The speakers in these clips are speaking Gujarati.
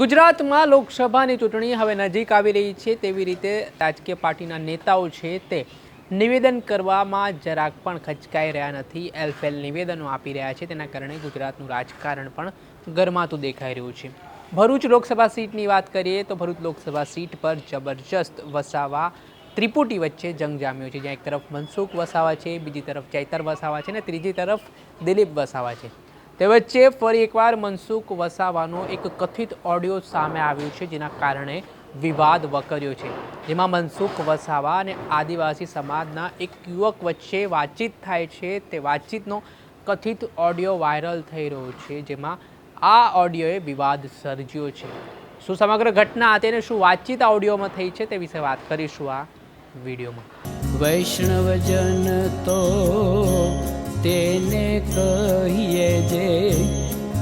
ગુજરાતમાં લોકસભાની ચૂંટણી હવે નજીક આવી રહી છે તેવી રીતે રાજકીય પાર્ટીના નેતાઓ છે તે નિવેદન કરવામાં જરાક પણ ખચકાઈ રહ્યા નથી, એલફેલ નિવેદનો આપી રહ્યા છે. તેના કારણે ગુજરાતનું રાજકારણ પણ ગરમાતું દેખાઈ રહ્યું છે. ભરૂચ લોકસભા સીટની વાત કરીએ તો ભરૂચ લોકસભા સીટ પર જબરજસ્ત વસાવા ત્રિપુટી વચ્ચે જંગ જામ્યો છે. જ્યાં એક તરફ મનસુખ વસાવા છે, બીજી તરફ ચૈતર વસાવા છે અને ત્રીજી તરફ દિલીપ વસાવા છે. તે વચ્ચે ફરી એકવાર મનસુખ વસાવાનો એક કથિત ઓડિયો સામે આવ્યો છે, જેના કારણે વિવાદ વકર્યો છે. જેમાં મનસુખ વસાવા અને આદિવાસી સમાજના એક યુવક વચ્ચે વાતચીત થાય છે. તે વાતચીતનો કથિત ઓડિયો વાયરલ થઈ રહ્યો છે, જેમાં આ ઓડિયોએ વિવાદ સર્જ્યો છે. શું સમગ્ર ઘટના હતી શું વાતચીત આ ઓડિયોમાં થઈ છે તે વિશે વાત કરીશું આ વિડીયોમાં. વૈષ્ણવજન તો તેને કહીએ જે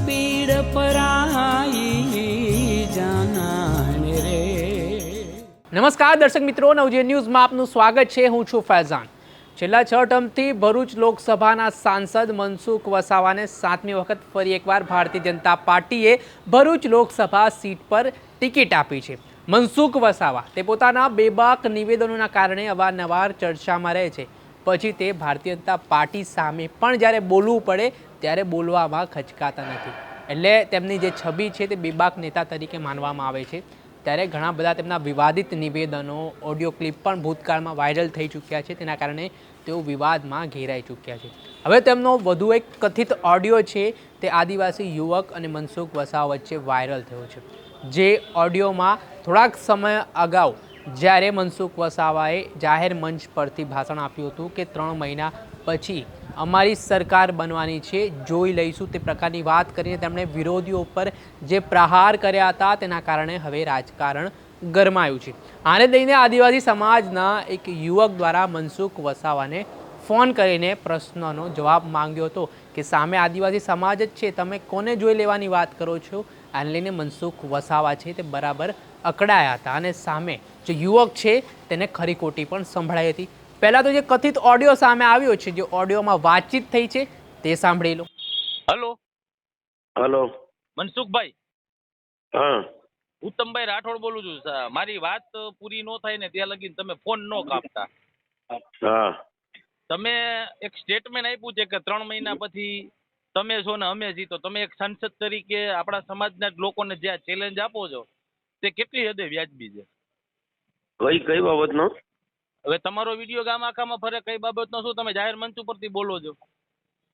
પીડ પરાઈ જાનાને રે. નમસ્કાર દર્શક મિત્રો, નવજીવન ન્યૂઝમાં આપનું સ્વાગત છે. હું છું ફૈઝાન. છેલ્લા છ ટર્મથી ભરૂચ લોકસભાના સાંસદ મનસુખ વસાવાને સાતમી વખત ફરી એકવાર ભારતીય જનતા પાર્ટીએ ભરૂચ લોકસભા સીટ પર ટિકિટ આપી છે. મનસુખ વસાવા, તે પોતાના બેબાક નિવેદનોના કારણે અવારનવાર ચર્ચામાં રહે છે. પછી તે ભારતીય જનતા પાર્ટી સામે પણ જ્યારે બોલવું પડે, ત્યારે બોલવામાં ખચકાતા નથી. એટલે તેમની જે છબી છે તે બેબાક નેતા તરીકે માનવામાં આવે છે. ત્યારે ઘણા બધા તેમના વિવાદિત નિવેદનો, ઓડિયો ક્લિપ પણ ભૂતકાળમાં વાયરલ થઈ ચૂક્યા છે. તેના કારણે તેઓ વિવાદમાં ઘેરાઈ ચૂક્યા છે. હવે તેમનો વધુ એક કથિત ઓડિયો છે તે આદિવાસી યુવક અને મનસુખ વસાવ વચ્ચે વાયરલ થયો છે. જે ઓડિયોમાં થોડાક સમય અગાઉ જ્યારે મનસુખ વસાવાએ જાહેર મંચ પરથી ભાષણ આપ્યું હતું કે ત્રણ મહિના પછી અમારી સરકાર બનવાની છે, જોઈ લઈશું તે પ્રકારની વાત કરીને તેમણે વિરોધીઓ ઉપર જે પ્રહાર કર્યા હતા તેના કારણે હવે રાજકારણ ગરમાયું છે. આને લઈને આદિવાસી સમાજના એક યુવક દ્વારા મનસુખ વસાવાને ફોન કરીને પ્રશ્નનો જવાબ માંગ્યો હતો કે સામે આદિવાસી સમાજ જ છે, તમે કોને જોઈ લેવાની વાત કરો છો? આને લઈને મનસુખ વસાવા છે તે બરાબર અકળાયા હતા અને સામે જે યુવક છે તેને ખરી ખોટી પણ સંભળાઈ હતી. પહેલાં તો જે કથિત ઓડિયો સામે આવ્યો છે જે ઓડિયોમાં વાતચીત થઈ છે તે સાંભળી લો. હલો. હલો. મનસુખભાઈ. હા. ઉત્તમભાઈ રાઠોડ બોલું છું મારી વાત પૂરી ન થાય ને ત્યાં લગી તમે ફોન ન કાપતા. હા. તમે એક સ્ટેટમેન્ટ આપ્યું છે કે ત્રણ મહિના પછી તમે છો ને અમે જીતો તમે એક સાંસદ તરીકે આપણા સમાજના લોકોને જે આ ચેલેન્જ આપો છો તે કેટલી હદે વ્યાજબી છે? કઈ કઈ બાબતનો? હવે તમારો વીડિયો ગામ આખામાં ફરે કઈ બાબતનો શું? તમે જાહેર મંચ ઉપરથી બોલો છો.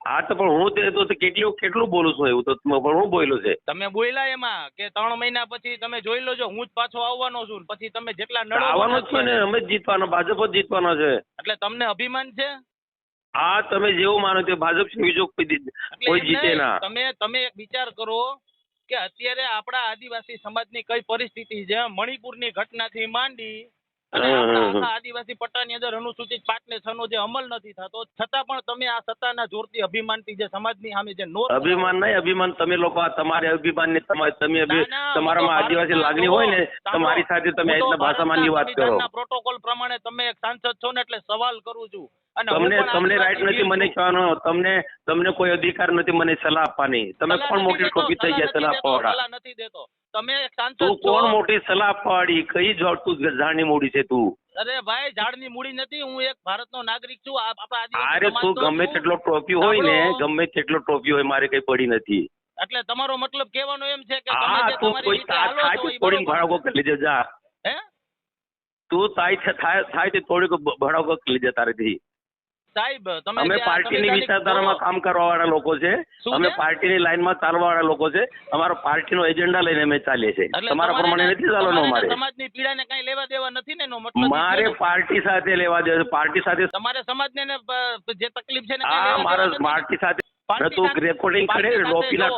હા તો પણ હું તે તો કેટલું કેટલું બોલું છું એવું તો પણ હું બોલ્યો છે. તમે બોલ્યા એમાં કે ત્રણ મહિના પછી તમે જોઈ લોજો હું જ પાછો આવવાનો છું પછી તમે જેટલા નડો આવવાનો જ છે ને અમે જ જીતવાના ભાજપ જ જીતવાનો છે. એટલે તમને અભિમાન છે? હા તમે જેવું માનો તે ભાજપ છે બીજો કોઈ જીતે ના. તમે તમે એક વિચાર કરો કે અત્યારે આપણા આદિવાસી સમાજની કઈ પરિસ્થિતિ છે? મણિપુરની ઘટનાથી માંડી અને આપણા આદિવાસી પટ્ટાની અંદર અનુસૂચિત પાંચ ને છ નો જે અમલ નથી થતો છતાં પણ તમે આ સત્તાના જોરથી અભિમાનથી જે સમાજની સામે જે નો અભિમાન નહીં અભિમાન તમે લોકો આ તમારે અભિમાન ને તમે ના, ના, તમારામાં આદિવાસી લાગણી હોય ને તમારી સાથે તમે એટલા ભાષામાં વાત કરો. પ્રોટોકોલ પ્રમાણે તમે એક સાંસદ છો ને એટલે સવાલ કરું છું. તમને તમને રાઈટ નથી મને કહેવાનો તમને તમને કોઈ અધિકાર નથી મને સલાહ આપવાની. તમે કોણ મોટી ટોપી થઈ ગયા સલાહ નથી આપવા સલાહ નથી દેતો. તમે શાંત તું કોણ મોટી સલાહ આપવાડી કઈ જોડ તું ઝાડની મૂડી છે તું? અરે ભાઈ ઝાડની મૂડી નથી. હું એક ભારતનો નાગરિક છું. આપણા અરે તું ગમે તેટલો ટ્રોફી હોય ને ગમે તેટલો ટ્રોફી હોય મારે કઈ પડી નથી. એટલે તમારો મતલબ કહેવાનો એમ છે કે તમે હા જે તું તમારી રીતે હાલો થાય છો ભાડો કરી લેજે જા. હે? તું થાય થાય થાય તે થોડીક ભડાકો કરી લેજે તારેથી. સાહેબ તમે અમે પાર્ટીની વિચારધારામાં કામ કરવા વાળા લોકો છે. અમે? પાર્ટીની લાઈનમાં ચાલવા વાળા લોકો છે. અમારો પાર્ટીનો એજન્ડા લઈને અમે ચાલીએ છીએ. તમારા પ્રમાણે નથી ચાલવાનું અમારે. સમાજની પીડાને કઈ લેવા દેવા નથી ને એનો મતલબ મારે પાર્ટી સાથે લેવા દેવા. પાર્ટી સાથે તમારે સમાજને જે તકલીફ છે ને હા મારા પાર્ટી સાથે તું રેકોર્ડિંગ કરે ટોપીના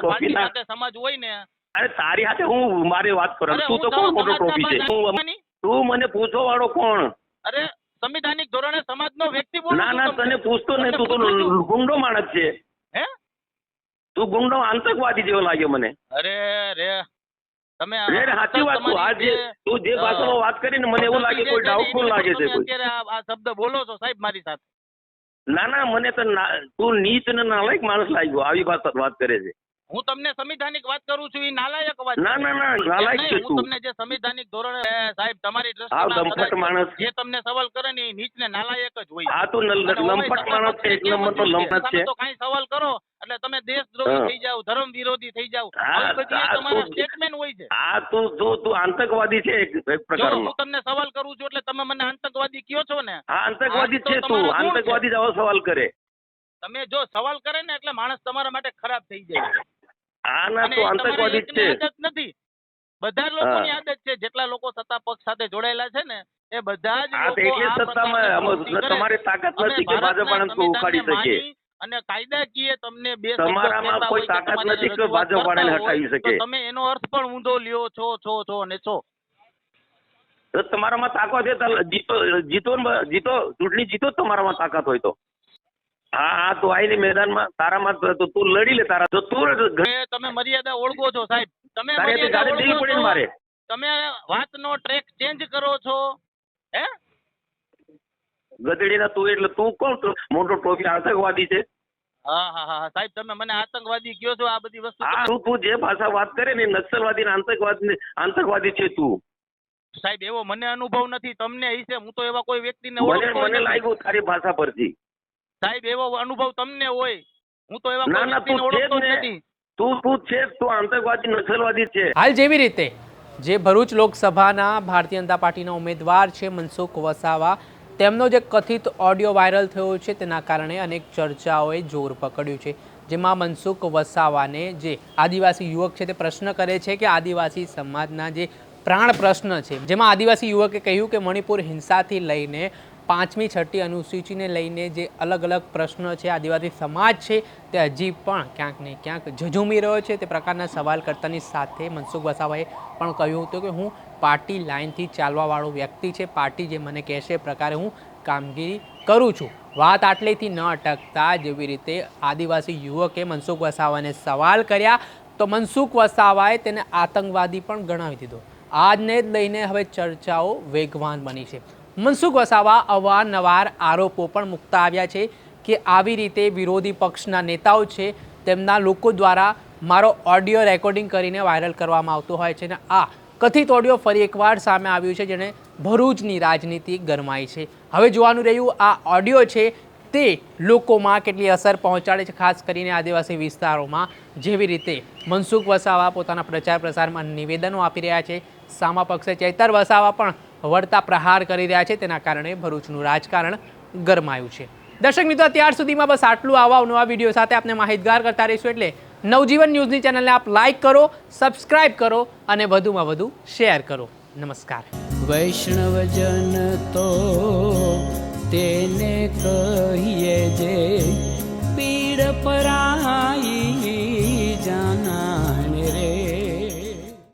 સાથે સમાજ હોય ને અરે તારી સાથે હું મારી વાત કરું. તું તો કોણ મોટો ટોપી ટ્રોફી છે તું તું મને પૂછો વાળો કોણ? અરે સંવિધાનિક ધોરણે સમાજનો વ્યક્તિ બોલું ના ના તને પૂછતો નહીં તું તો. ગુંડો માણસ છે? હે? તું ગુંડો આતંકવાદી જેવો લાગ્યો મને. અરે રે. તમે રે સાચી વાત તું આ જે તું જે ભાષામાં વાત કરીને મને એવું લાગે કોઈ ડાઉટફુલ લાગે છે કોઈ. અત્યારે આ- શબ્દ બોલો છો સાહેબ મારી સાથે. ના ના મને તો તું નીચ ને નાલાયક માણસ લાગ્યો આવી વાત વાત કરે છે. હું તમને સંવિધાનિક વાત કરું છું એ નાલાયક વાત ના ના ના નાલાયક છે હું તમને જે સંવિધાનિક ધોરણે સાહેબ તમારી દ્રષ્ટિમાં માણસ. જે તમને સવાલ કરે ને એ નીચને નાલાયક જ હોય. આ તો લંપટ માણસ છે એક નંબર તો લંપટ છે તો કઈ સવાલ કરો એટલે તમે દેશદ્રોહી થઈ જાવ ધર્મ વિરોધી થઈ જાવ તમારા સ્ટેટમેન્ટ હોય છે. આ તો તું તું આતંકવાદી છે એક પ્રકારનો હું તમને સવાલ કરું છું એટલે તમે મને આતંકવાદી કયો છો ને? હા આતંકવાદી છે તું આતંકવાદી જ આવો સવાલ કરે. તમે જો સવાલ કરે ને એટલે માણસ તમારા માટે ખરાબ થઈ જાય. છે. આ અને તું આતંકવાદી છે નથી બધા લોકોની આદત છે જેટલા લોકો સત્તા પક્ષ સાથે જોડાયેલા છે ને એ બધા જ હા તો લોકો એટલે સત્તામાં પ્રકારની આમાં પ્રવૃત્તિ કરે. તમારી તાકાત નથી કે ભાજપ વાળાને ઉખાડી શકે અને કાયદાકીય તમને બે તમારામાં કોઈ તાકાત નથી કે ભાજપ વાળાને હટાવી શકે. તમે એનો અર્થ પણ ઊંધો લ્યો છો છો છો ને છો તમારામાં તાકાત જીતો જીતો જીતો ચૂંટણી જીતો તમારામાં તાકાત હોય તો હા હા તું આવીને મેદાનમાં. તારામાં તો- તો તું લડી લે તારા. તો તું તમે મર્યાદા ઓળખો છો સાહેબ. તમે મર્યાદા ઓળખો છો. મારે. તમે વાતનો ટ્રેક ચેન્જ કરો છો. હે? ગધેડીના તું એટલે તું કોણ મોટો ટોપી આતંકવાદી છે. હા હા હા. સાહેબ તમે મને આતંકવાદી કયો છો? આ બધી વસ્તુ તું તું જે ભાષા વાત કરે ને નક્સલવાદી ને આતંકવાદી આતંકવાદી છે તું. સાહેબ એવો મને અનુભવ નથી. તમને હશે હું તો એવા કોઈ વ્યક્તિને ઓળખતો મને લાગ્યું તારી ભાષા પરથી. સાહેબ એવો અનુભવ તમને હોય. હું તો એવા કોઈ વ્યક્તિને ઓળખતો જ નથી. તું તું છે તું આતંકવાદી નક્સલવાદી છે. હાલ જેવી રીતે જે ભરૂચ લોકસભાના ભારતીય જનતા પાર્ટીના ઉમેદવાર છે મનસુખ વસાવા તેમનો જે કથિત ઓડિયો વાયરલ થયો છે તેના કારણે અનેક ચર્ચાઓએ જોર પકડ્યું છે. જેમાં મનસુખ વસાવાને જે આદિવાસી યુવક છે તે પ્રશ્ન કરે છે કે આદિવાસી સમાજના જે પ્રાણ પ્રશ્ન છે જેમાં આદિવાસી યુવકે કહ્યું કે મણિપુર હિંસાથી લઈને પાંચમી છઠ્ઠી અનુસૂચિને લઈને જે અલગ અલગ પ્રશ્નો છે, આદિવાસી સમાજ છે, તે હજી પણ ક્યાંક ને ક્યાંક ઝઝૂમી રહ્યો છે. તે પ્રકારના સવાલ કરતાની સાથે મનસુખ વસાવાએ પણ કહ્યું હતું કે હું પાર્ટી લાઇનથી ચાલવાવાળો વ્યક્તિ છે. પાર્ટી જે મને કહેશે એ પ્રકારે હું કામગીરી કરું છું. વાત આટલેથી ન અટકતા જેવી રીતે આદિવાસી યુવકે મનસુખ વસાવાને સવાલ કર્યા તો મનસુખ વસાવાએ તેને આતંકવાદી પણ ગણાવી દીધો. આજને જ લઈને હવે ચર્ચાઓ વેગવાન બની છે. મનસુખ વસાવા અવારનવાર આરોપો પણ મૂકતા આવ્યા છે કે આવી રીતે વિરોધી પક્ષના નેતાઓ છે, તેમના લોકો દ્વારા મારો ઓડિયો રેકોર્ડિંગ કરીને વાયરલ કરવામાં આવતો હોય છે અને આ કથિત ઓડિયો ફરી એકવાર સામે આવ્યું છે જેણે ભરૂચની રાજનીતિ ગરમાઈ છે. હવે જોવાનું રહ્યું આ ઓડિયો છે તે લોકોમાં કેટલી અસર પહોંચાડે છે, ખાસ કરીને આદિવાસી વિસ્તારોમાં. જેવી રીતે મનસુખ વસાવા પોતાના પ્રચાર પ્રસારમાં નિવેદનો આપી રહ્યા છે. સામા પક્ષે ચૈતર વસાવા પણ વળતા પ્રહાર કરી રહ્યા છે. તેના કારણે ભરૂચનું રાજકારણ ગરમાયું છે. દર્શક મિત્રો, અત્યાર સુધીમાં બસ આટલું આવા નવા વીડિયો સાથે આપણે માહિતગાર કરતા રહીશું એટલે નવજીવન ન્યૂઝની ચેનલને આપ લાઇક કરો, સબસ્ક્રાઇબ કરો અને વધુમાં વધુ શેર કરો. નમસ્કાર. વૈષ્ણવજન તો તેને કહીએ જે પીડ પરા